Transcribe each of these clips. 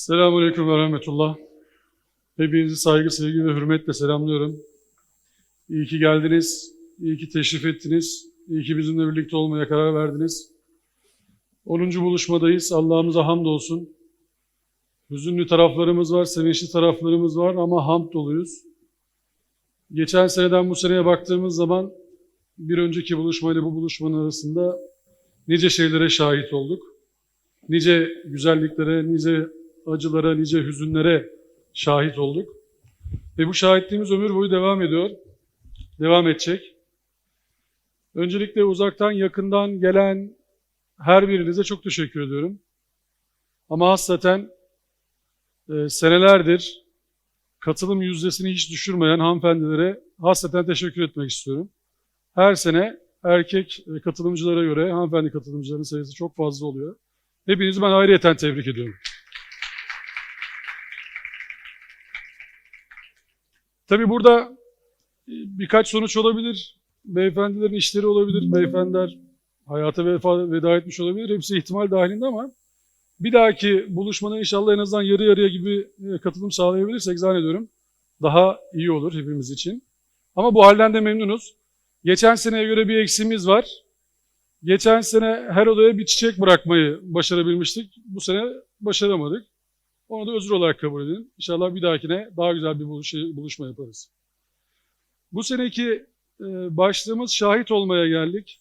Selamünaleyküm ve rahmetullah. Hepinizi saygı, sevgi ve hürmetle selamlıyorum. İyi ki geldiniz, iyi ki teşrif ettiniz, iyi ki bizimle birlikte olmaya karar verdiniz. 10. buluşmadayız. Allah'ımıza hamdolsun. Hüzünlü taraflarımız var, sevinçli taraflarımız var ama hamd doluyuz. Geçen seneden bu seneye baktığımız zaman bir önceki buluşmayla bu buluşmanın arasında nice şeylere şahit olduk. Nice güzelliklere, nice acılara, nice hüzünlere şahit olduk. Ve bu şahitliğimiz ömür boyu devam ediyor. Devam edecek. Öncelikle uzaktan yakından gelen her birinize çok teşekkür ediyorum. Ama hasreten e, senelerdir katılım yüzdesini hiç düşürmeyen hanımefendilere hasreten teşekkür etmek istiyorum. Her sene erkek e, katılımcılara göre hanımefendi katılımcıların sayısı çok fazla oluyor. Hepinizi ben ayrıyeten tebrik ediyorum. Tabii burada e, birkaç sonuç olabilir. Beyefendilerin işleri olabilir. Beyefendiler hayata vefa, veda etmiş olabilir. Hepsi ihtimal dahilinde ama bir dahaki buluşmada inşallah en azından yarı yarıya gibi e, katılım sağlayabilirsek zannediyorum daha iyi olur hepimiz için. Ama bu halden de memnunuz. Geçen seneye göre bir eksiğimiz var. Geçen sene her odaya bir çiçek bırakmayı başarabilmiştik. Bu sene başaramadık. Onu da özür olarak kabul edin. İnşallah bir dahakine daha güzel bir buluş- buluşma yaparız. Bu seneki e, başlığımız şahit olmaya geldik.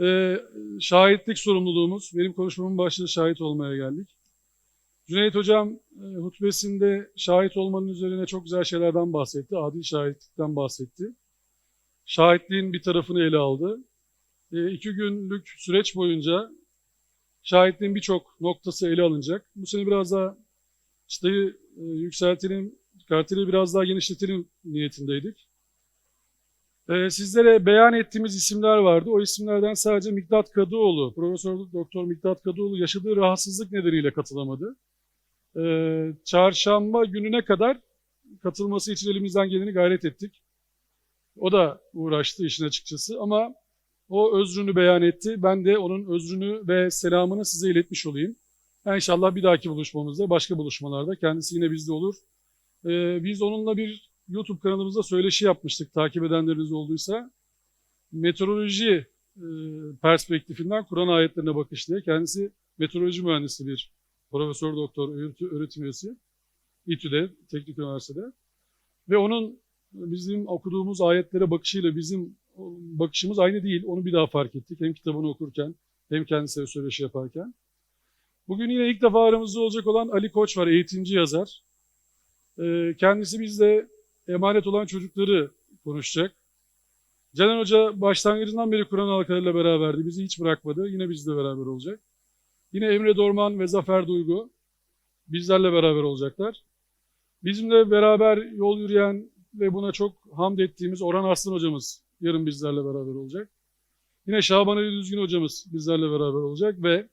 E, şahitlik sorumluluğumuz, benim konuşmamın başlığı şahit olmaya geldik. Cüneyt Hocam e, hutbesinde şahit olmanın üzerine çok güzel şeylerden bahsetti. Adil şahitlikten bahsetti. Şahitliğin bir tarafını ele aldı. E, iki günlük süreç boyunca şahitliğin birçok noktası ele alınacak. Bu sene biraz daha çıtayı e, yükseltelim, karteli biraz daha genişletelim niyetindeydik. E, sizlere beyan ettiğimiz isimler vardı. O isimlerden sadece Miktat Kadıoğlu, Profesör Doktor Miktat Kadıoğlu yaşadığı rahatsızlık nedeniyle katılamadı. E, çarşamba gününe kadar katılması için elimizden geleni gayret ettik. O da uğraştı işin açıkçası ama o özrünü beyan etti. Ben de onun özrünü ve selamını size iletmiş olayım. İnşallah bir dahaki buluşmamızda, başka buluşmalarda kendisi yine bizde olur. Ee, biz onunla bir YouTube kanalımızda söyleşi yapmıştık takip edenleriniz olduysa. Meteoroloji e, perspektifinden Kur'an ayetlerine bakış diye. Kendisi meteoroloji mühendisi bir profesör doktor öğretim, üyesi. İTÜ'de, Teknik Üniversitede. Ve onun bizim okuduğumuz ayetlere bakışıyla bizim bakışımız aynı değil. Onu bir daha fark ettik. Hem kitabını okurken hem kendisiyle söyleşi yaparken. Bugün yine ilk defa aramızda olacak olan Ali Koç var, eğitimci yazar. Ee, Kendisi bizde emanet olan çocukları konuşacak. Canan Hoca başlangıcından beri Kur'an halkalarıyla beraberdi. Bizi hiç bırakmadı. Yine bizle beraber olacak. Yine Emre Dorman ve Zafer Duygu bizlerle beraber olacaklar. Bizimle beraber yol yürüyen ve buna çok hamd ettiğimiz Orhan Arslan hocamız yarın bizlerle beraber olacak. Yine Şaban Ali Düzgün hocamız bizlerle beraber olacak ve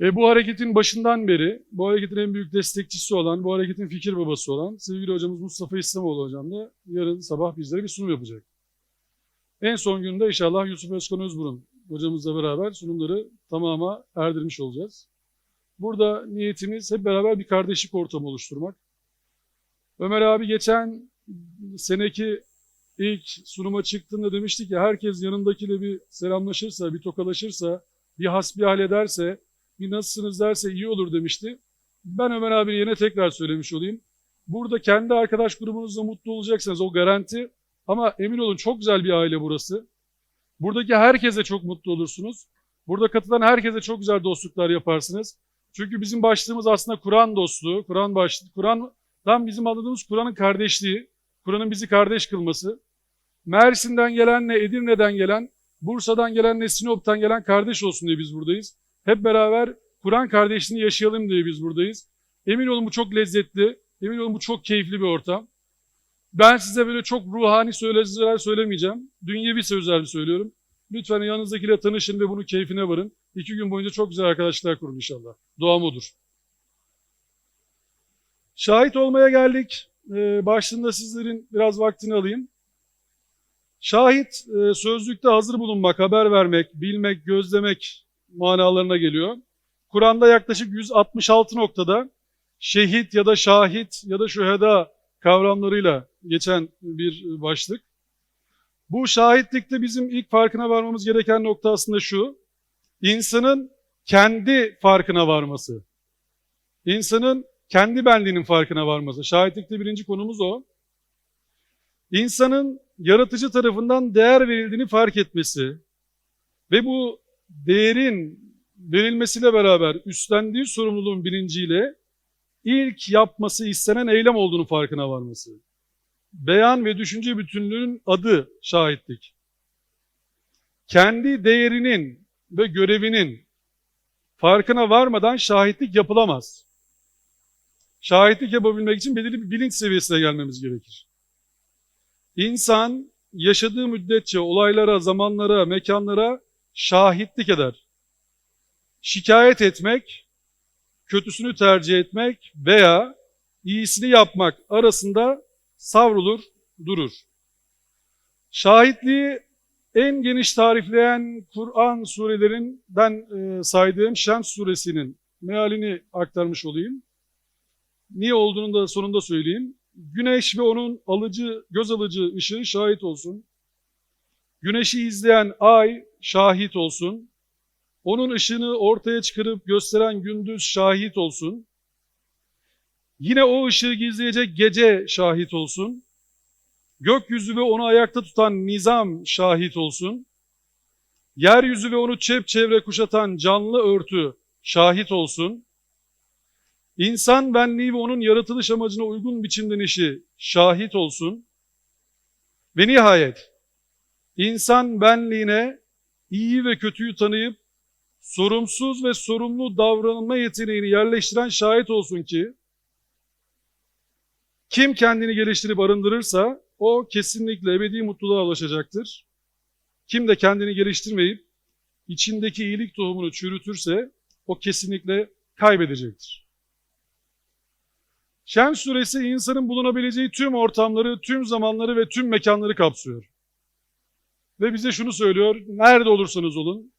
e, bu hareketin başından beri, bu hareketin en büyük destekçisi olan, bu hareketin fikir babası olan sevgili hocamız Mustafa İslamoğlu hocam da yarın sabah bizlere bir sunum yapacak. En son günde inşallah Yusuf Özkan Özburun hocamızla beraber sunumları tamama erdirmiş olacağız. Burada niyetimiz hep beraber bir kardeşlik ortamı oluşturmak. Ömer abi geçen seneki ilk sunuma çıktığında demiştik ki herkes yanındakiyle bir selamlaşırsa, bir tokalaşırsa, bir hasbihal ederse, bir nasılsınız derse iyi olur demişti. Ben Ömer abi yine tekrar söylemiş olayım. Burada kendi arkadaş grubunuzla mutlu olacaksınız o garanti. Ama emin olun çok güzel bir aile burası. Buradaki herkese çok mutlu olursunuz. Burada katılan herkese çok güzel dostluklar yaparsınız. Çünkü bizim başlığımız aslında Kur'an dostluğu. Kur'an başlığı. Kur'an'dan bizim anladığımız Kur'an'ın kardeşliği. Kur'an'ın bizi kardeş kılması. Mersin'den gelenle Edirne'den gelen, Bursa'dan gelenle Sinop'tan gelen kardeş olsun diye biz buradayız. Hep beraber Kur'an kardeşliğini yaşayalım diye biz buradayız. Emin olun bu çok lezzetli. Emin olun bu çok keyifli bir ortam. Ben size böyle çok ruhani sözler söylemeyeceğim. Dünyevi sözler söylüyorum. Lütfen yanınızdakiyle tanışın ve bunun keyfine varın. İki gün boyunca çok güzel arkadaşlıklar kurun inşallah. Duam odur. Şahit olmaya geldik. Ee, başlığında sizlerin biraz vaktini alayım. Şahit e, sözlükte hazır bulunmak, haber vermek, bilmek, gözlemek manalarına geliyor. Kur'an'da yaklaşık 166 noktada şehit ya da şahit ya da şüheda kavramlarıyla geçen bir başlık. Bu şahitlikte bizim ilk farkına varmamız gereken nokta aslında şu. İnsanın kendi farkına varması. İnsanın kendi benliğinin farkına varması. Şahitlikte birinci konumuz o. İnsanın yaratıcı tarafından değer verildiğini fark etmesi ve bu değerin verilmesiyle beraber üstlendiği sorumluluğun bilinciyle ilk yapması istenen eylem olduğunu farkına varması. Beyan ve düşünce bütünlüğünün adı şahitlik. Kendi değerinin ve görevinin farkına varmadan şahitlik yapılamaz. Şahitlik yapabilmek için belirli bir bilinç seviyesine gelmemiz gerekir. İnsan yaşadığı müddetçe olaylara, zamanlara, mekanlara şahitlik eder. Şikayet etmek, kötüsünü tercih etmek veya iyisini yapmak arasında savrulur, durur. Şahitliği en geniş tarifleyen Kur'an surelerinden e, saydığım Şems suresinin mealini aktarmış olayım. Niye olduğunu da sonunda söyleyeyim. Güneş ve onun alıcı, göz alıcı ışığı şahit olsun. Güneşi izleyen ay şahit olsun. Onun ışığını ortaya çıkarıp gösteren gündüz şahit olsun. Yine o ışığı gizleyecek gece şahit olsun. Gökyüzü ve onu ayakta tutan nizam şahit olsun. Yeryüzü ve onu çevre kuşatan canlı örtü şahit olsun. İnsan benliği ve onun yaratılış amacına uygun biçimlenişi şahit olsun. Ve nihayet insan benliğine iyi ve kötüyü tanıyıp sorumsuz ve sorumlu davranma yeteneğini yerleştiren şahit olsun ki kim kendini geliştirip arındırırsa o kesinlikle ebedi mutluluğa ulaşacaktır. Kim de kendini geliştirmeyip içindeki iyilik tohumunu çürütürse o kesinlikle kaybedecektir. Şems suresi insanın bulunabileceği tüm ortamları, tüm zamanları ve tüm mekanları kapsıyor. Ve bize şunu söylüyor, nerede olursanız olun,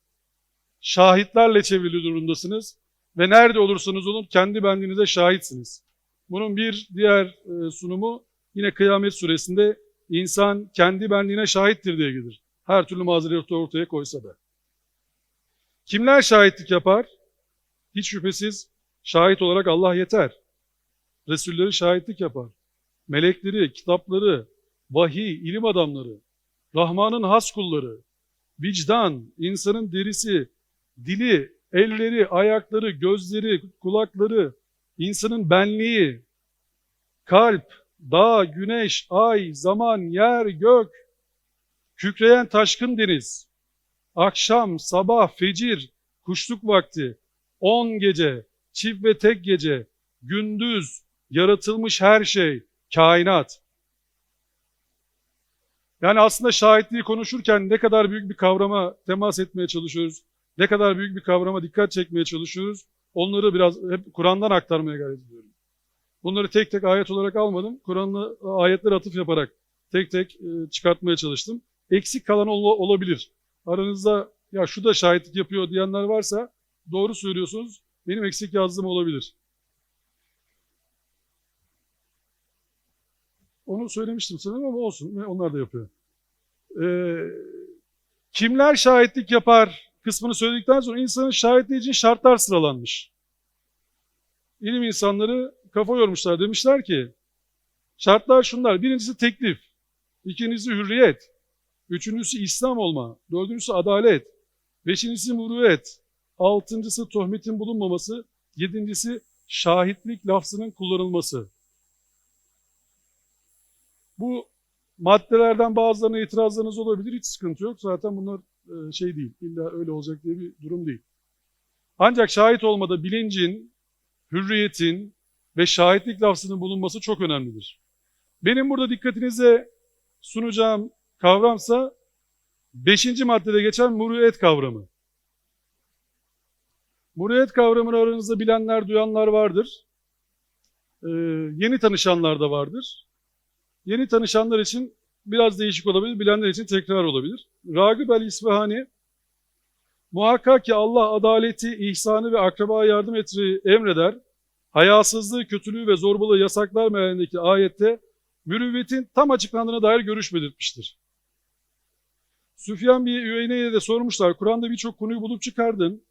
şahitlerle çevrili durumdasınız ve nerede olursanız olun kendi benliğinize şahitsiniz. Bunun bir diğer e, sunumu yine Kıyamet suresinde insan kendi benliğine şahittir diye gelir. Her türlü mazereti ortaya koysa da. Kimler şahitlik yapar? Hiç şüphesiz şahit olarak Allah yeter. Resulleri şahitlik yapar. Melekleri, kitapları, vahiy, ilim adamları, Rahman'ın has kulları, vicdan, insanın derisi, dili, elleri, ayakları, gözleri, kulakları, insanın benliği, kalp, dağ, güneş, ay, zaman, yer, gök, kükreyen taşkın deniz, akşam, sabah, fecir, kuşluk vakti, on gece, çift ve tek gece, gündüz, yaratılmış her şey, kainat. Yani aslında şahitliği konuşurken ne kadar büyük bir kavrama temas etmeye çalışıyoruz, ne kadar büyük bir kavrama dikkat çekmeye çalışıyoruz, onları biraz hep Kur'an'dan aktarmaya gayret ediyorum. Bunları tek tek ayet olarak almadım. Kur'an'la ayetler atıf yaparak tek tek e, çıkartmaya çalıştım. Eksik kalan ol olabilir. Aranızda ya şu da şahitlik yapıyor diyenler varsa doğru söylüyorsunuz. Benim eksik yazdığım olabilir. Onu söylemiştim sanırım ama olsun. Onlar da yapıyor. Ee, kimler şahitlik yapar kısmını söyledikten sonra insanın şahitliği için şartlar sıralanmış. İlim insanları kafa yormuşlar. Demişler ki şartlar şunlar. Birincisi teklif. ikincisi hürriyet. Üçüncüsü İslam olma. Dördüncüsü adalet. Beşincisi muruvvet. Altıncısı tuhmetin bulunmaması. Yedincisi şahitlik lafzının kullanılması. Bu maddelerden bazılarına itirazlarınız olabilir. Hiç sıkıntı yok. Zaten bunlar e, şey değil. İlla öyle olacak diye bir durum değil. Ancak şahit olmada bilincin, hürriyetin ve şahitlik lafzının bulunması çok önemlidir. Benim burada dikkatinize sunacağım kavramsa beşinci maddede geçen muruyet kavramı. Muruyet kavramını aranızda bilenler, duyanlar vardır. Ee, yeni tanışanlar da vardır. Yeni tanışanlar için biraz değişik olabilir, bilenler için tekrar olabilir. Ragıb el-İsfahani Muhakkak ki Allah adaleti, ihsanı ve akrabaya yardım etmeyi emreder. Hayasızlığı, kötülüğü ve zorbalığı yasaklar mealindeki ayette mürüvvetin tam açıklandığına dair görüş belirtmiştir. Süfyan bir Üyeyne'ye de sormuşlar. Kur'an'da birçok konuyu bulup çıkardın.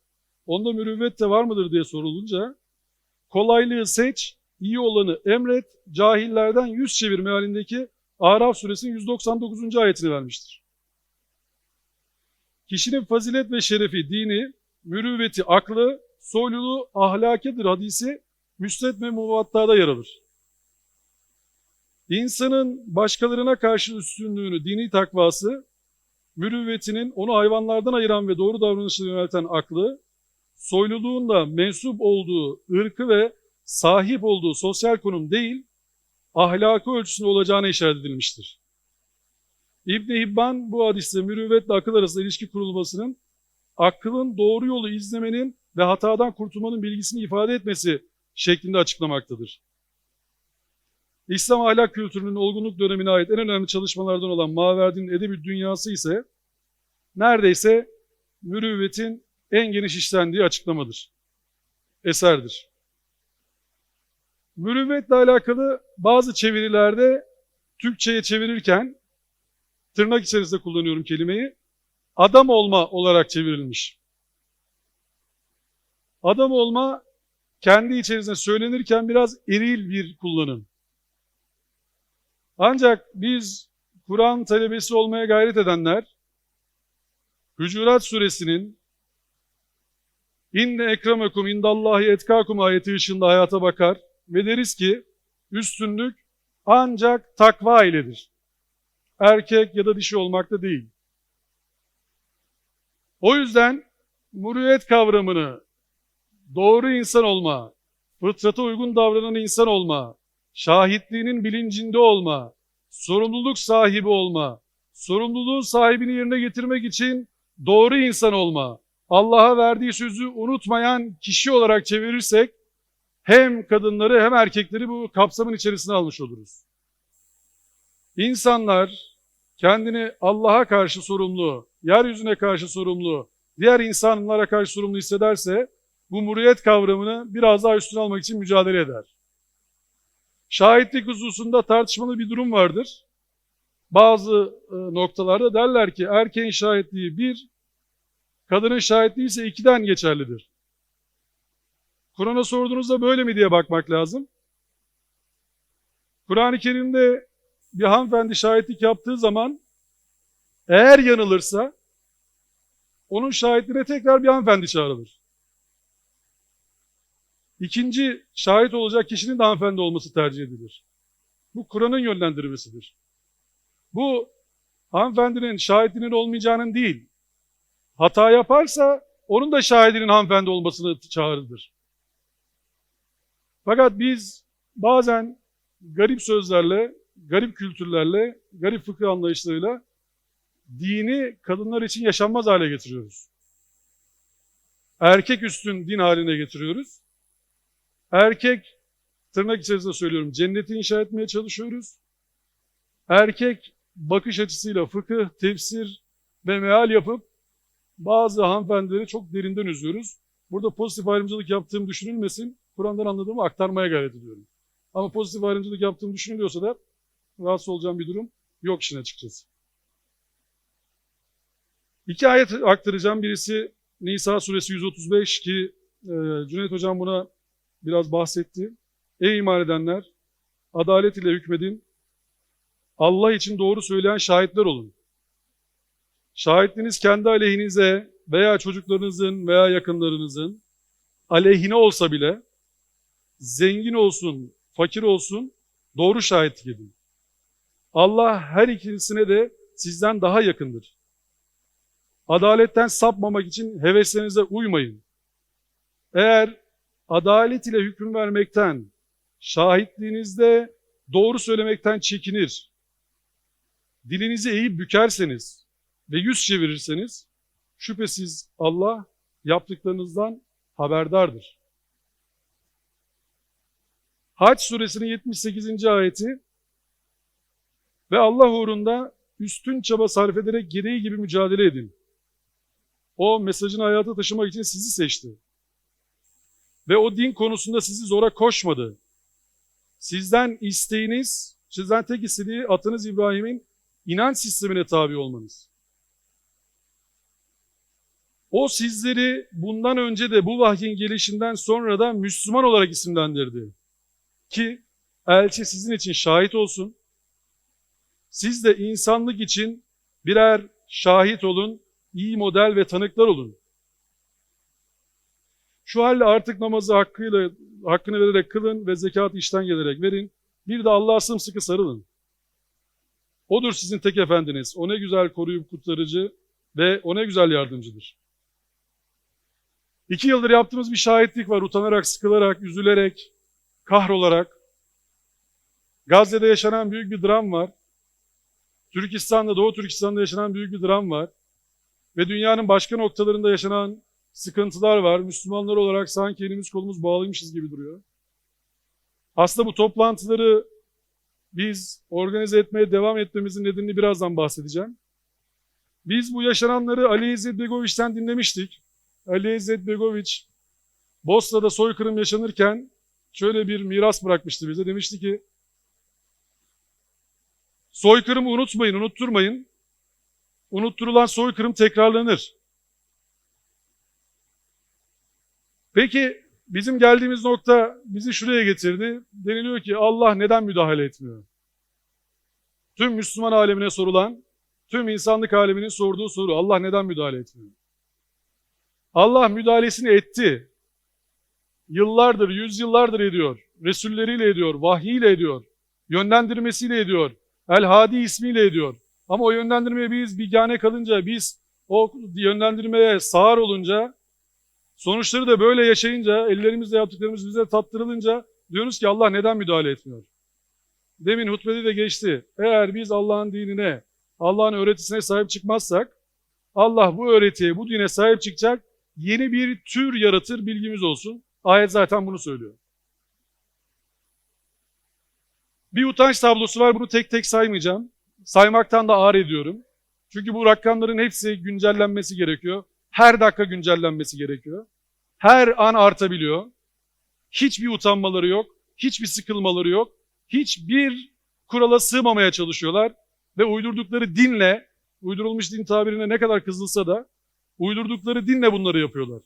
Onda mürüvvet de var mıdır diye sorulunca kolaylığı seç, iyi olanı emret, cahillerden yüz çevir mealindeki Araf suresinin 199. ayetini vermiştir. Kişinin fazilet ve şerefi, dini, mürüvveti, aklı, soyluluğu, ahlakidir hadisi müsned ve muvattada yer alır. İnsanın başkalarına karşı üstünlüğünü, dini takvası, mürüvvetinin onu hayvanlardan ayıran ve doğru davranışına yönelten aklı, soyluluğun da mensup olduğu ırkı ve sahip olduğu sosyal konum değil, ahlakı ölçüsünde olacağına işaret edilmiştir. İbn Hibban bu hadiste mürüvvetle akıl arasında ilişki kurulmasının akılın doğru yolu izlemenin ve hatadan kurtulmanın bilgisini ifade etmesi şeklinde açıklamaktadır. İslam ahlak kültürünün olgunluk dönemine ait en önemli çalışmalardan olan Maverdi'nin edebi dünyası ise neredeyse mürüvvetin en geniş işlendiği açıklamadır. Eserdir. Mürüvvetle alakalı bazı çevirilerde Türkçe'ye çevirirken tırnak içerisinde kullanıyorum kelimeyi adam olma olarak çevrilmiş. Adam olma kendi içerisinde söylenirken biraz eril bir kullanım. Ancak biz Kur'an talebesi olmaya gayret edenler Hücurat suresinin İnne ekremekum indallahi etkakum ayeti ışığında hayata bakar ve deriz ki üstünlük ancak takva iledir. Erkek ya da dişi olmakta değil. O yüzden murüvvet kavramını doğru insan olma, fıtrata uygun davranan insan olma, şahitliğinin bilincinde olma, sorumluluk sahibi olma, sorumluluğun sahibini yerine getirmek için doğru insan olma, Allah'a verdiği sözü unutmayan kişi olarak çevirirsek hem kadınları hem erkekleri bu kapsamın içerisine almış oluruz. İnsanlar kendini Allah'a karşı sorumlu, yeryüzüne karşı sorumlu, diğer insanlara karşı sorumlu hissederse bu muriyet kavramını biraz daha üstüne almak için mücadele eder. Şahitlik hususunda tartışmalı bir durum vardır. Bazı e, noktalarda derler ki erkeğin şahitliği bir, kadının şahitliği ise ikiden geçerlidir. Kur'an'a sorduğunuzda böyle mi diye bakmak lazım. Kur'an-ı Kerim'de bir hanımefendi şahitlik yaptığı zaman eğer yanılırsa onun şahitliğine tekrar bir hanımefendi çağrılır. İkinci şahit olacak kişinin de hanımefendi olması tercih edilir. Bu Kur'an'ın yönlendirmesidir. Bu hanımefendinin şahitliğinin olmayacağının değil, hata yaparsa onun da şahidinin hanımefendi olmasını çağrıdır. Fakat biz bazen garip sözlerle, garip kültürlerle, garip fıkıh anlayışlarıyla dini kadınlar için yaşanmaz hale getiriyoruz. Erkek üstün din haline getiriyoruz. Erkek, tırnak içerisinde söylüyorum, cenneti inşa etmeye çalışıyoruz. Erkek bakış açısıyla fıkıh, tefsir ve meal yapıp bazı hanımefendileri çok derinden üzüyoruz. Burada pozitif ayrımcılık yaptığım düşünülmesin. Kur'an'dan anladığımı aktarmaya gayret ediyorum. Ama pozitif ayrımcılık yaptığım düşünülüyorsa da rahatsız olacağım bir durum yok işin açıkçası. İki ayet aktaracağım. Birisi Nisa suresi 135 ki e, Cüneyt Hocam buna biraz bahsetti. Ey iman edenler, adalet ile hükmedin. Allah için doğru söyleyen şahitler olun. Şahitliğiniz kendi aleyhinize veya çocuklarınızın veya yakınlarınızın aleyhine olsa bile zengin olsun, fakir olsun doğru şahitlik edin. Allah her ikisine de sizden daha yakındır. Adaletten sapmamak için heveslerinize uymayın. Eğer adalet ile hüküm vermekten, şahitliğinizde doğru söylemekten çekinir, dilinizi eğip bükerseniz ve yüz çevirirseniz, şüphesiz Allah yaptıklarınızdan haberdardır. Haç suresinin 78. ayeti ve Allah uğrunda üstün çaba sarf ederek gereği gibi mücadele edin. o mesajını hayata taşımak için sizi seçti. Ve o din konusunda sizi zora koşmadı. Sizden isteğiniz, sizden tek istediği atınız İbrahim'in inanç sistemine tabi olmanız. O sizleri bundan önce de bu vahyin gelişinden sonra da Müslüman olarak isimlendirdi. Ki elçi sizin için şahit olsun. Siz de insanlık için birer şahit olun, iyi model ve tanıklar olun. Şu halde artık namazı hakkıyla hakkını vererek kılın ve zekatı işten gelerek verin. Bir de Allah'a sımsıkı sarılın. Odur sizin tek efendiniz. O ne güzel koruyup kurtarıcı ve o ne güzel yardımcıdır. İki yıldır yaptığımız bir şahitlik var. Utanarak, sıkılarak, üzülerek, kahrolarak. Gazze'de yaşanan büyük bir dram var. Türkistan'da, Doğu Türkistan'da yaşanan büyük bir dram var. Ve dünyanın başka noktalarında yaşanan sıkıntılar var. Müslümanlar olarak sanki elimiz kolumuz bağlıymışız gibi duruyor. Aslında bu toplantıları biz organize etmeye devam etmemizin nedenini birazdan bahsedeceğim. Biz bu yaşananları Ali İzzet dinlemiştik. Ali İzzet Bosna'da soykırım yaşanırken şöyle bir miras bırakmıştı bize. Demişti ki, soykırımı unutmayın, unutturmayın. Unutturulan soykırım tekrarlanır. Peki bizim geldiğimiz nokta bizi şuraya getirdi. Deniliyor ki Allah neden müdahale etmiyor? Tüm Müslüman alemine sorulan, tüm insanlık aleminin sorduğu soru Allah neden müdahale etmiyor? Allah müdahalesini etti. Yıllardır, yüzyıllardır ediyor. Resulleriyle ediyor, vahyiyle ediyor. Yönlendirmesiyle ediyor. El Hadi ismiyle ediyor. Ama o yönlendirmeye biz bigane kalınca, biz o yönlendirmeye sağır olunca, sonuçları da böyle yaşayınca, ellerimizle yaptıklarımız bize tattırılınca diyoruz ki Allah neden müdahale etmiyor? Demin hutbede de geçti. Eğer biz Allah'ın dinine, Allah'ın öğretisine sahip çıkmazsak, Allah bu öğretiye, bu dine sahip çıkacak, yeni bir tür yaratır bilgimiz olsun. Ayet zaten bunu söylüyor. Bir utanç tablosu var bunu tek tek saymayacağım. Saymaktan da ağır ediyorum. Çünkü bu rakamların hepsi güncellenmesi gerekiyor. Her dakika güncellenmesi gerekiyor. Her an artabiliyor. Hiçbir utanmaları yok. Hiçbir sıkılmaları yok. Hiçbir kurala sığmamaya çalışıyorlar. Ve uydurdukları dinle, uydurulmuş din tabirine ne kadar kızılsa da uydurdukları dinle bunları yapıyorlar.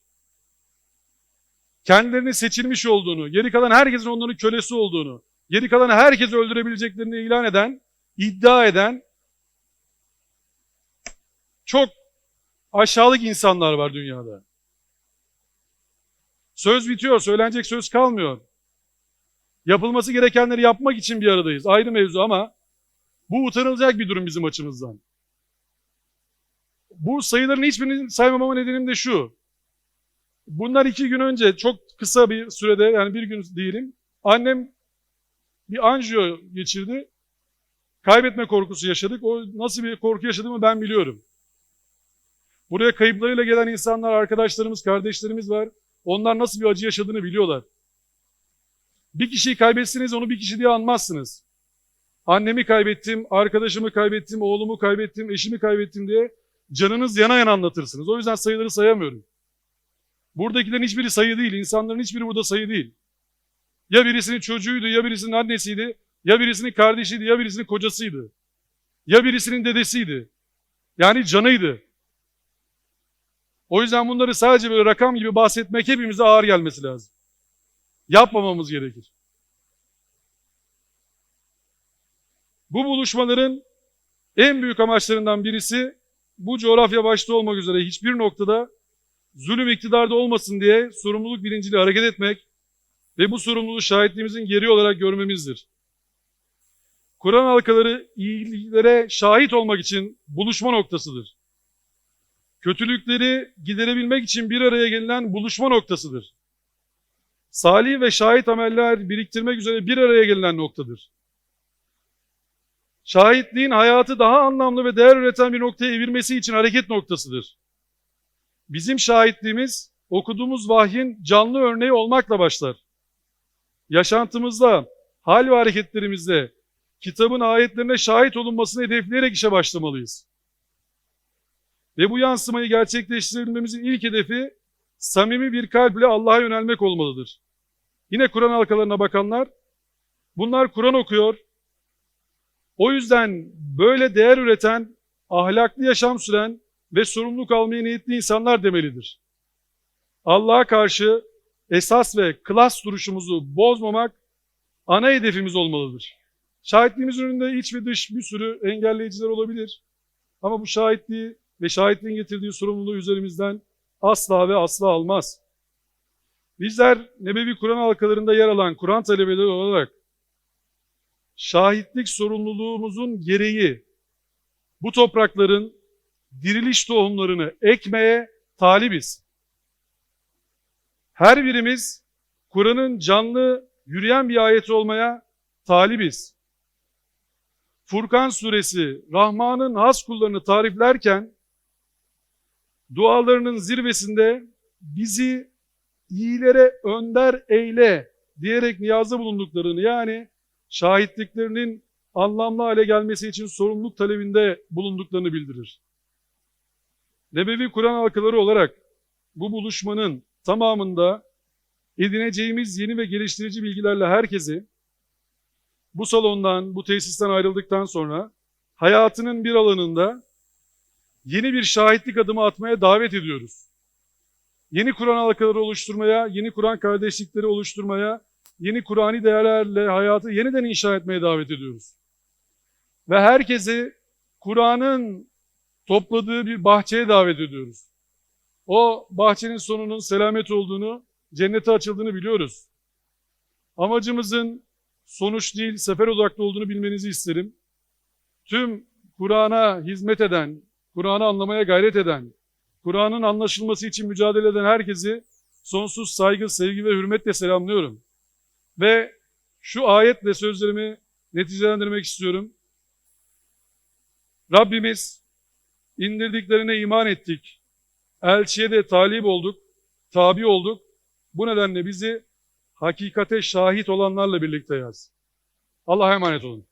Kendilerinin seçilmiş olduğunu, geri kalan herkesin onların kölesi olduğunu, geri kalan herkesi öldürebileceklerini ilan eden, iddia eden çok aşağılık insanlar var dünyada. Söz bitiyor, söylenecek söz kalmıyor. Yapılması gerekenleri yapmak için bir aradayız. Ayrı mevzu ama bu utanılacak bir durum bizim açımızdan. Bu sayıların hiçbirini saymamama nedenim de şu. Bunlar iki gün önce çok kısa bir sürede yani bir gün diyelim annem bir anjiyo geçirdi. Kaybetme korkusu yaşadık. O nasıl bir korku yaşadığımı ben biliyorum. Buraya kayıplarıyla gelen insanlar, arkadaşlarımız, kardeşlerimiz var. Onlar nasıl bir acı yaşadığını biliyorlar. Bir kişiyi kaybetsiniz onu bir kişi diye anmazsınız. Annemi kaybettim, arkadaşımı kaybettim, oğlumu kaybettim, eşimi kaybettim diye canınız yana yana anlatırsınız. O yüzden sayıları sayamıyorum. Buradakilerin hiçbiri sayı değil, insanların hiçbiri burada sayı değil. Ya birisinin çocuğuydu, ya birisinin annesiydi, ya birisinin kardeşiydi, ya birisinin kocasıydı. Ya birisinin dedesiydi. Yani canıydı. O yüzden bunları sadece böyle rakam gibi bahsetmek hepimize ağır gelmesi lazım. Yapmamamız gerekir. Bu buluşmaların en büyük amaçlarından birisi bu coğrafya başta olmak üzere hiçbir noktada zulüm iktidarda olmasın diye sorumluluk bilinciyle hareket etmek ve bu sorumluluğu şahitliğimizin geri olarak görmemizdir. Kur'an halkaları iyiliklere şahit olmak için buluşma noktasıdır. Kötülükleri giderebilmek için bir araya gelinen buluşma noktasıdır. Salih ve şahit ameller biriktirmek üzere bir araya gelinen noktadır. Şahitliğin hayatı daha anlamlı ve değer üreten bir noktaya evirmesi için hareket noktasıdır. Bizim şahitliğimiz okuduğumuz vahyin canlı örneği olmakla başlar. Yaşantımızda, hal ve hareketlerimizde kitabın ayetlerine şahit olunmasını hedefleyerek işe başlamalıyız. Ve bu yansımayı gerçekleştirebilmemizin ilk hedefi samimi bir kalple Allah'a yönelmek olmalıdır. Yine Kur'an halkalarına bakanlar, bunlar Kur'an okuyor. O yüzden böyle değer üreten, ahlaklı yaşam süren ve sorumluluk almaya niyetli insanlar demelidir. Allah'a karşı esas ve klas duruşumuzu bozmamak ana hedefimiz olmalıdır. Şahitliğimiz önünde iç ve dış bir sürü engelleyiciler olabilir. Ama bu şahitliği ve şahitliğin getirdiği sorumluluğu üzerimizden asla ve asla almaz. Bizler Nebevi Kur'an halkalarında yer alan Kur'an talebeleri olarak şahitlik sorumluluğumuzun gereği bu toprakların diriliş tohumlarını ekmeye talibiz. Her birimiz Kur'an'ın canlı, yürüyen bir ayeti olmaya talibiz. Furkan suresi Rahman'ın has kullarını tariflerken dualarının zirvesinde bizi iyilere önder eyle diyerek niyazda bulunduklarını yani şahitliklerinin anlamlı hale gelmesi için sorumluluk talebinde bulunduklarını bildirir. Nebevi Kur'an halkaları olarak bu buluşmanın tamamında edineceğimiz yeni ve geliştirici bilgilerle herkesi bu salondan, bu tesisten ayrıldıktan sonra hayatının bir alanında yeni bir şahitlik adımı atmaya davet ediyoruz. Yeni Kur'an halkaları oluşturmaya, yeni Kur'an kardeşlikleri oluşturmaya, yeni Kur'ani değerlerle hayatı yeniden inşa etmeye davet ediyoruz. Ve herkesi Kur'an'ın topladığı bir bahçeye davet ediyoruz. O bahçenin sonunun selamet olduğunu, cennete açıldığını biliyoruz. Amacımızın sonuç değil, sefer odaklı olduğunu bilmenizi isterim. Tüm Kur'an'a hizmet eden, Kur'an'ı anlamaya gayret eden, Kur'an'ın anlaşılması için mücadele eden herkesi sonsuz saygı, sevgi ve hürmetle selamlıyorum. Ve şu ayetle sözlerimi neticelendirmek istiyorum. Rabbimiz indirdiklerine iman ettik. Elçiye de talip olduk, tabi olduk. Bu nedenle bizi hakikate şahit olanlarla birlikte yaz. Allah'a emanet olun.